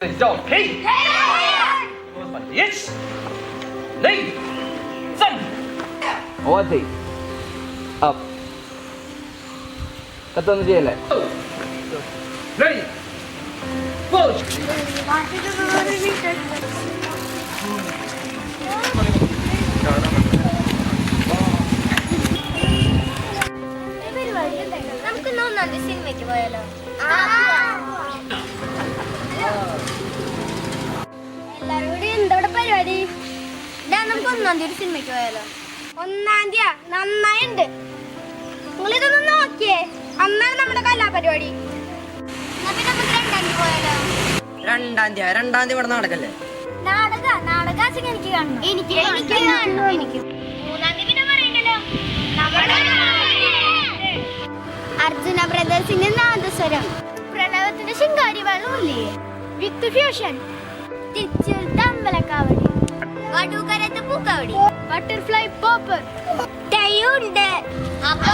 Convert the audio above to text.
Down. Hey. Yes. Nine. Seven. ഓത്തി up കത്തൊന്നും ചെയ്യല്ലേ Ready. Push. നമുക്ക് ഒന്നാം സിനിമയ്ക്ക് പോയാലോ എല്ലാരും പരിപാടി. ഇതാ നമുക്ക് ഒന്നാം തീയതി സിനിമയ്ക്ക് പോയാലോ? ഒന്നാം തീയതി നന്നായിണ്ട്. നിങ്ങൾ ഇതൊന്ന് നോക്കിയേ. അന്നാണ് നമ്മുടെ കലാപരിപാടി. രണ്ടാം തീയതി രണ്ടാം തീയതി ഇവിടെ നടക്കല്ലേ? നാടക നാടക എനിക്ക് കാണണം. എനിക്ക് എനിക്ക് കാണണം. എനിക്ക് മൂന്നാം തീയതി പിന്നെ പറയണ്ടല്ലോ? അർജുന ബ്രദേഴ്സിന്റെ നാദസ്വരം. പ്രണവത്തിന്റെ ശിങ്കാരി വെള്ളമില്ലേ വിത്ത് ഫ്യൂഷൻ. തിരിച്ചു അമ്പലക്കാവടി വടൂക്കരത്ത് പൂക്കാവടി ബട്ടർഫ്ലൈ പോപ്പർ ഉണ്ട് അപ്പൊ